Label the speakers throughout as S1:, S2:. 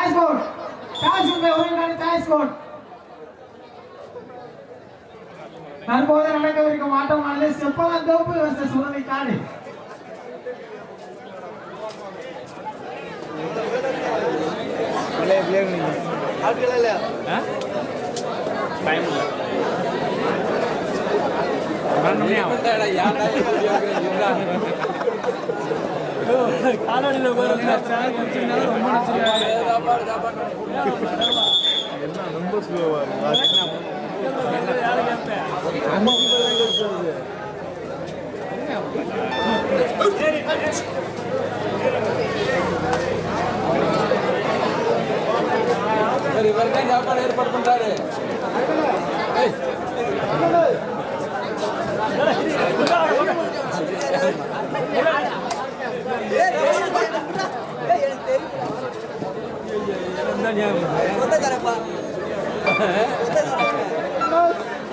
S1: ચાલીસ કોટ ચાલીસ રૂપિયા ઓરેન્જ ગાડી ચાલીસ કોટ నలభై అనగవరికి మాట వాళ్ళే చెప్పాలని దోపు వస్తే సులభి కాడి టైం வர்சஸ்
S2: ரொம்ப
S3: இவர் தான் சாப்பாடு ஏற்பாடு பண்றாரு ஏய்,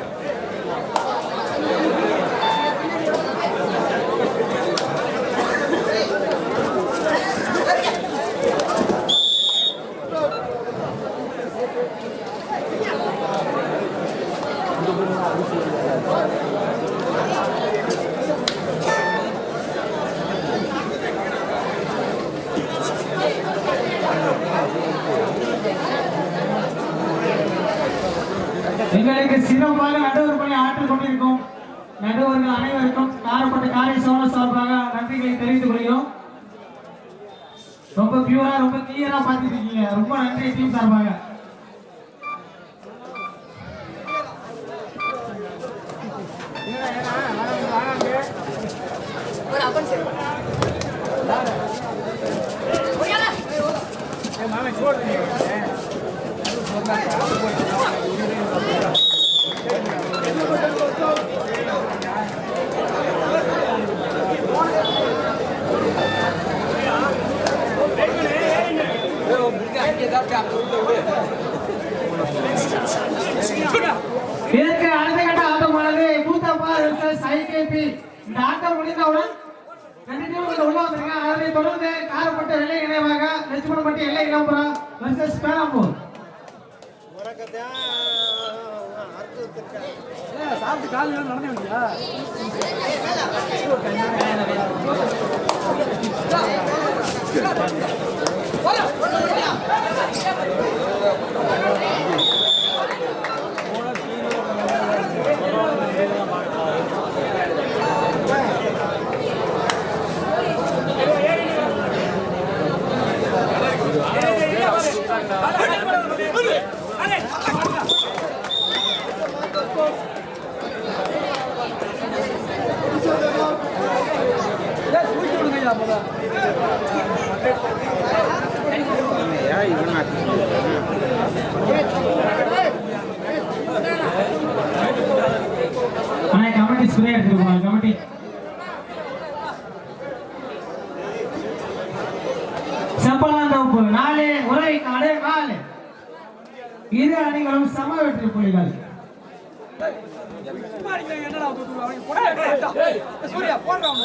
S1: எங்களுக்கு சிறப்பாக நடுவர் பணி ஆற்றிக் கொண்டிருக்கும். நடுவர்கள் அனைவருக்கும் காரப்பட்ட காரை சோழ சார்பாக நன்றிகளை தெரிவித்துக் கொள்கிறோம். ரொம்ப பியூரா ரொம்ப கிளியரா பார்த்துட்டு இருக்கீங்க ரொம்ப நன்றி டீம் சார்பாக. சோடு காரப்பட்ட வெள்ளை இணைவாக லட்சுமணப்பட்டி எல்லை இளம்புறம் வர்சஸ் பேராம்பூர்
S2: சாப்பிட்டு கால் நடந்து வந்தியா
S1: ஆனா கமிட்டி ஸ்ப்ரே எடுத்துட்டு போவாங்க கமிட்டி செப்பலாந்தோப்பு நாலு உரை காடு நாலு இரு அணிகளும் சம வெற்றி புள்ளிகள்
S2: சூர்யா போடுறான்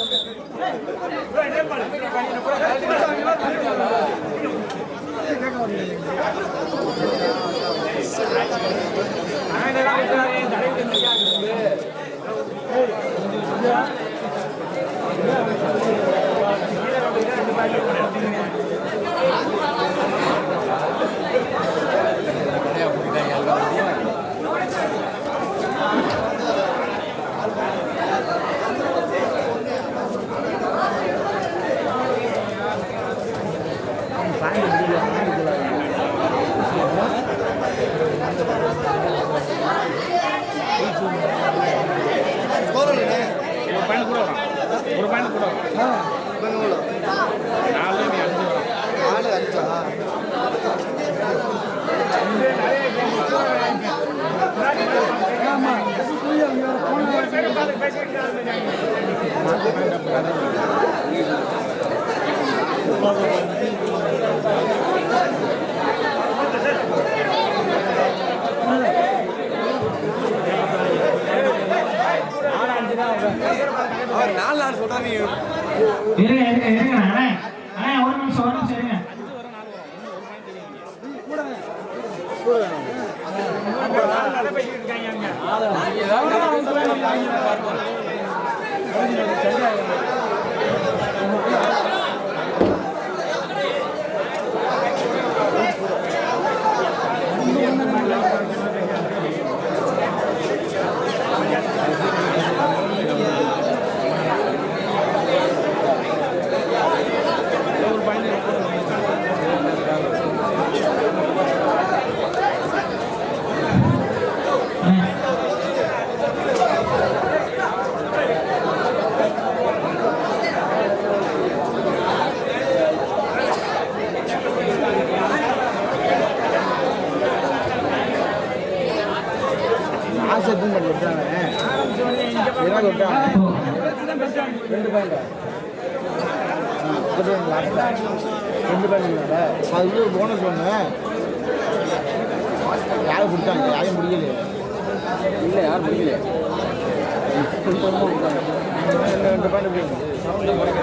S1: அவர்
S2: நாலு நாள் சொல்றாரு
S1: இருங்க இருங்க இருங்க அண்ணா அண்ணா ஒரு நிமிஷம் ஒரு நிமிஷம் இருங்க
S2: கூட கூட 前
S1: 面
S2: 的 பாயிண்ட் அது ஒரு போனஸ் ஒன்று யாரும் கொடுத்தாங்க யாரும் முடியல.
S3: இல்ல யாரும் முடியல.
S2: ரெண்டு பாயிண்ட்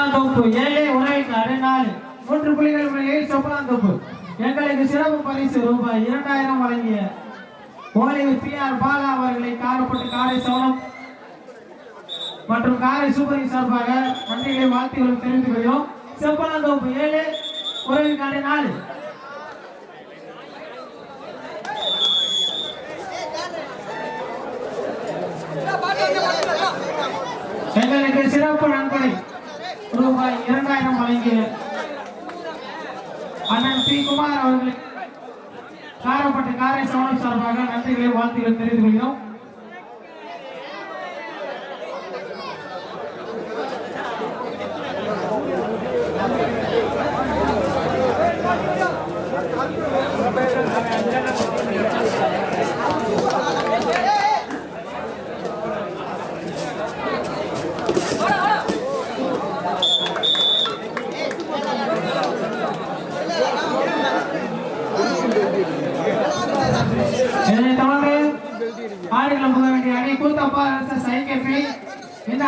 S1: செப்பலாந்தோப்பு ஏழை உரையின் நாலு மூன்று புள்ளிகள் முன்னிலையில் செப்பலாந்தோப்பு எங்களுக்கு சிறப்பு பரிசு ரூபாய் இரண்டாயிரம் வழங்கிய ஓலையூர் பி ஆர் பாலா அவர்களை காரப்பட்டு காரை சோழம் மற்றும் காரை சூப்பரின் சார்பாக நன்றிகளை வாழ்த்துகளும் தெரிவித்துக் கொள்கிறோம். செப்பலாந்தோப்பு ஏழு உறவிக்காடு நாலு எங்களுக்கு சிறப்பு நன்கொடை ரூபாய் இரண்டாயிரம் வழங்கிய அண்ணன் பி குமார் அவர்களுக்கு காரப்பட்டு காரை சவணம் சார்பாக நன்றிகளை வாழ்த்துக்களை தெரிவித்துக் கொள்கிறோம்.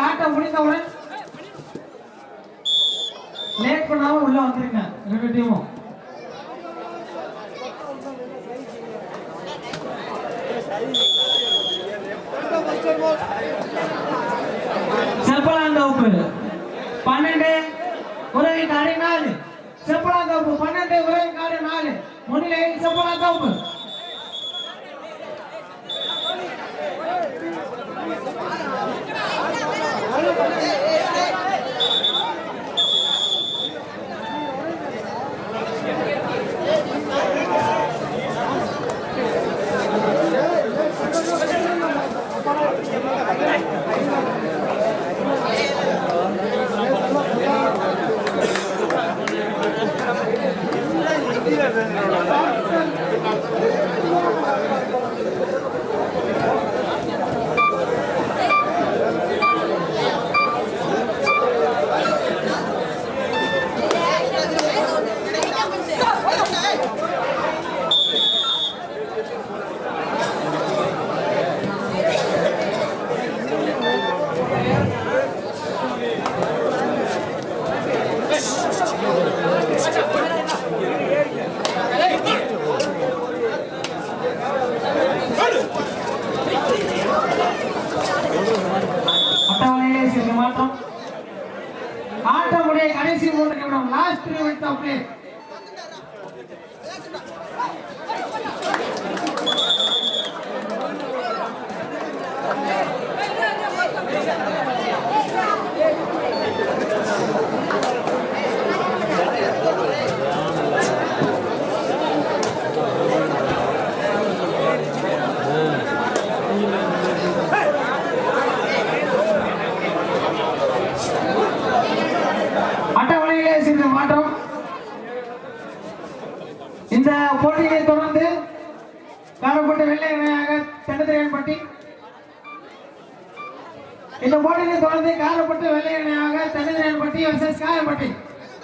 S1: ஆட்டம் முடிந்தவுடன் லேட் பண்ணாம உள்ள வந்துருங்க. ரெண்டு டீமும் செப்பலாந்தோப்பு பன்னெண்டு. உதவி காடு நாலு. செப்பலாந்தோப்பு பன்னெண்டு. உதவி காடு நாலு. முன்னிலை செப்பலாந்தோப்பு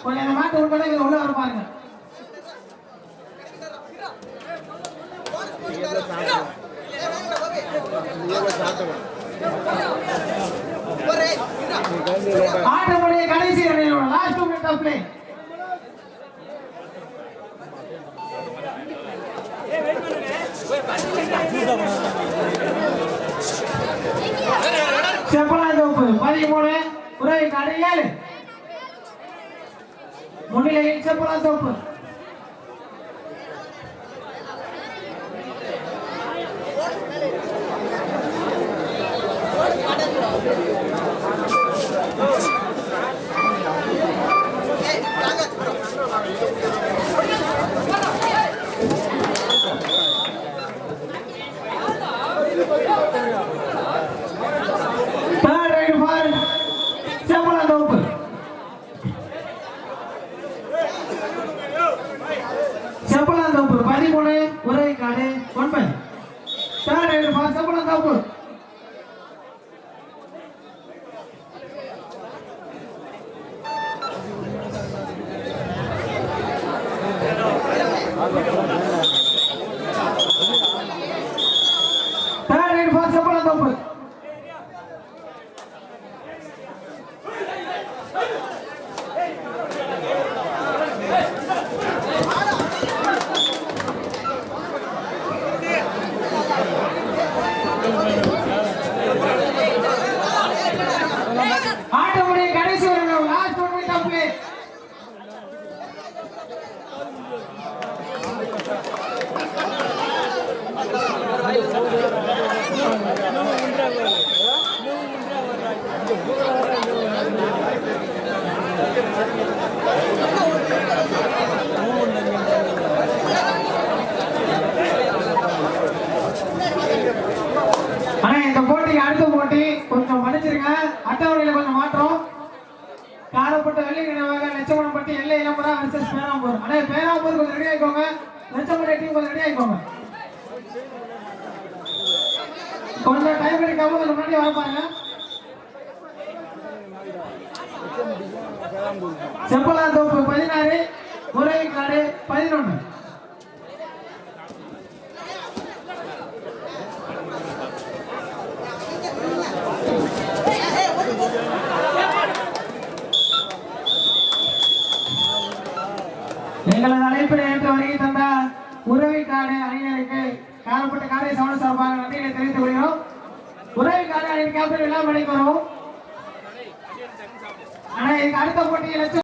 S1: கொஞ்சம் இந்த மேட்டை உட்பட இங்க உள்ள வர பாருங்க. ஆட்டமுடைய கடைசி last minute of play Seppalanthoppu பதிமூணு உறவை கடை ஏழு मुंडीला यायचं पुन्हा जाऊ पण செப்பலாந்தோப்பு ஒரு காடு ஒன்பது third raid for Seppalanthoppu third raid for Seppalanthoppu ஆட்டமுடைய கடைசி ஒரு last one minute of play ஆனா இந்த போட்டிக்கு அடுத்த போட்டி கொஞ்சம் மன்னிச்சிருங்க அட்டவணையில கொஞ்சம் மாற்றம் காலப்பட்ட வெள்ளி நினைவாக லட்சமணப்பட்டி எல்லை இளம்பரா வெர்சஸ் பேராம்பூர் அண்ணே பேராம்பூர் கொஞ்சம் ரெடி ஆயிக்கோங்க. லட்சமணி டீம் கொஞ்சம் ரெடி ஆயிக்கோங்க. கொஞ்சம் டைம் எடுக்காம கொஞ்சம் முன்னாடி வர பாருங்க. செப்பலாந்தோப்பு பதினாறு முறைக்காடு பதினொன்று அழைப்பினை வருகை தந்த உறவிக்காடு அணியினருக்கு காரப்பட்ட காரை சவண சார்பாக நன்றிகளை தெரிவித்துக் கொள்கிறோம். உறவிக்காடு அணியின் கேப்டன் எல்லாம் வரும் ஆனால் இதுக்கு அடுத்த போட்டியில்